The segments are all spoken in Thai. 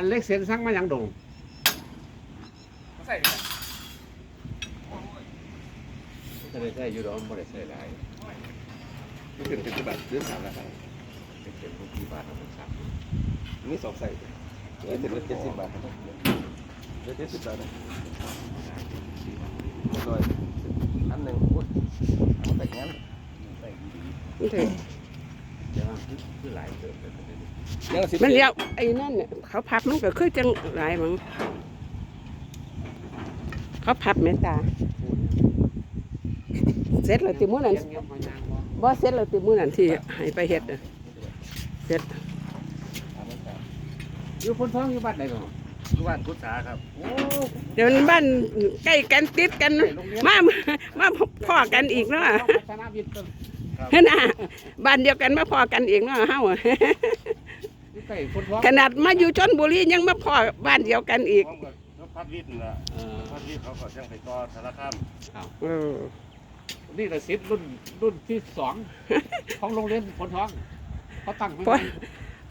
อันเล็กเสียนสั่งมาหยังดงใส่จะได้ใช้อยู่ดอกบ่ได้ใช้หลายไม่ถึงเป็นแบบซื้อสามราคาเป็นเจ็ดพวกที่บาทเอาไปสั่งมีสองใส่เลยถึงเจ็ดสิบบาทครับเจ็ดสิบบาทนะร้อยอันหนึ่งพูดเอาแต่งั้นใส่ มันเลี้ยวไอ้นั่นเนี่ยเขาพับมันก็คือจังหลายมั้งเขาพับแม่ตาเสร็จแล้วติมื้อนั้นเงียบๆหอยนางบ่บ่เสร็จแล้วติมื้อนั้นที่ให้ไปเฮ็ดน่ะเสร็จอยู่พ้นท้องอยู่บ้านไหนบ่ทุกวันพุทธาครับโอ้เดี๋ยวมันบ้านใกล้กันติดกันใกล้โรงเรียนมามาพ่อกันอีกเนาะ เข้าพัฒนาวิทย์ต้นเห็นน่ะบ้านเดียวกันมาพ่อกันอีกเนาะเฮาอะอยู่ใกล้พ้นท้องขนาดมาอยู่ชนบุรียังมาพ่อบ้านเดียวกันอีกพร้อมกับรถพัดวิทย์นะเออพัดวิทย์เขาก็ช่างไปต่อสารคามเออนี่ก็สิทธิ์รุ่นรุ่นที่สองของโรงเรียนพ้นท้องเขาตั้งไว้พ่น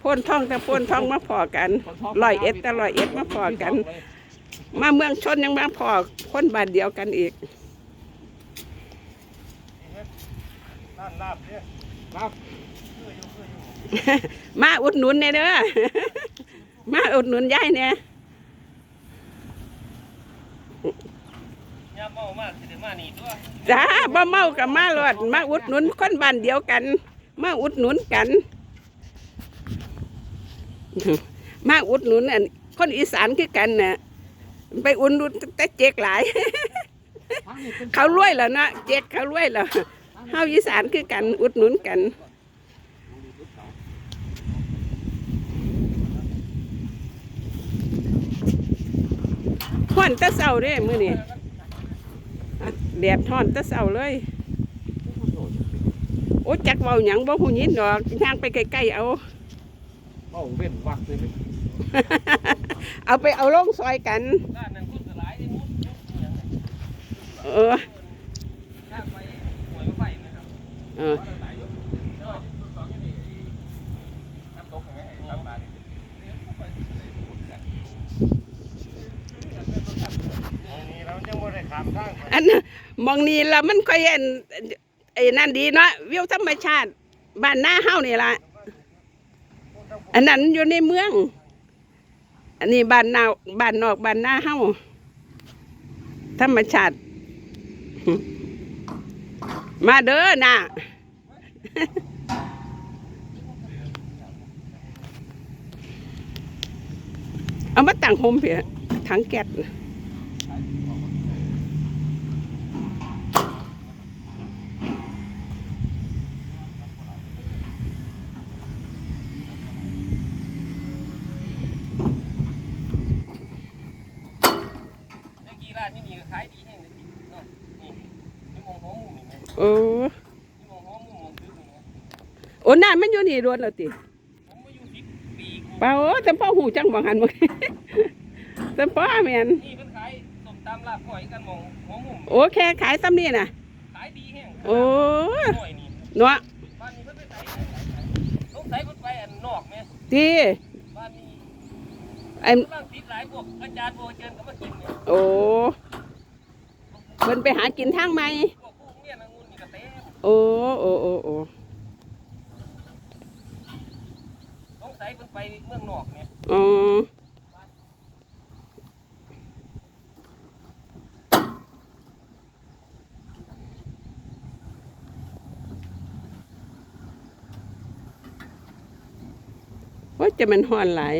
พ่นท่องแต่พ่นท่องมาพ่อกันพ้นท้งร้อยเอ็ดแต่ร้อยเอ็ดมาพอกันมาเมืองชนยังมาพ่อคนบ้านเดียวกันอีก ด้านลาบเนี่ย ครับ มาอุดหนุนเนี่ยเด้อ มาอุดหนุนยายเนี่ยยาเมามากสิเดมานี่ตัวจ้าบ่เมากับมาลอดมาอุดหนุนคนบ้านเดียวกัน มาอุดหนุนกัน มาอุดหนุนอันคนอีสานคือกันน่ะไปอุดหนุนแต่เจ๊กหลายทั้งนี้เป็นเขารวยแล้วนะเจ๊กเขารวยแล้ว เฮาอีสานคือกันอุดหนุนกันฮ้อนแตะเศร้าเด้มื้อนี้อะแดดฮ้อนแตะเศร้าเลย โอ้จักเว้าหยังบ่ฮู้ยินดอกย่างไปใกล้ๆเอาเบ้าเว้นวักเลยไหมเอาไปเอาลงซอยกันด้านนั้นคุณสลายได้มุดมุดอย่างไรเออ เออหลายยกเนาะสองอย่างนี้น้ำตกยังไงน้ำบาดนี่เรายังไม่ได้ขามทางอันมองนี้ละมันค่อยอันไอ้นั่นดีเนาะวิวธรรมชาติบ้านหน้าเฮานี่ละอันนั้นอยู่ในเมือง อันนี้บ้านนอกบ้านนอกบ้านหน้าเฮาธรรมชาติ มาเด้อน่ะเอามาตั้งโฮมเพียถังแก๊สน่ะเมื่อกี้ร้านที่นี่ก็ขายดีแห้งเลยนี่นี่มองหัวมุมนี่ไง โอ้นี่มองหัวมุมมองซื้อนี่ไงโอ้นั่นมันอยู่นี่รวนแล้วติผมมาอยู่สิบปีกูเปล่าโอ้แต่พ่อหูจังบังหันบ่แต่พ่อแม่นนี่เพิ่นขายส้มตำลาบก้อยกันมองหัวมุมโอ้แค่ขายซ้ำนี่น่ะขายดีแห้งโอ้ก้อยนี่เนาะบ้านนี้เพิ่นไปใส่ต้องใส่เพิ่นไปอันนอกแม่ติบ้านนี้ไอ้กำลังติดหลายพวกอาจารย์โบเจิญก็มากินเนี่ยโอ้เพิ่นไปหากินทางใหม่ โอ้โอ้โอ้โอ้ต้องใส่เพิ่นไปเมืองนอกเนี่ยอ๋อว่าจะมันฮ้อนหลาย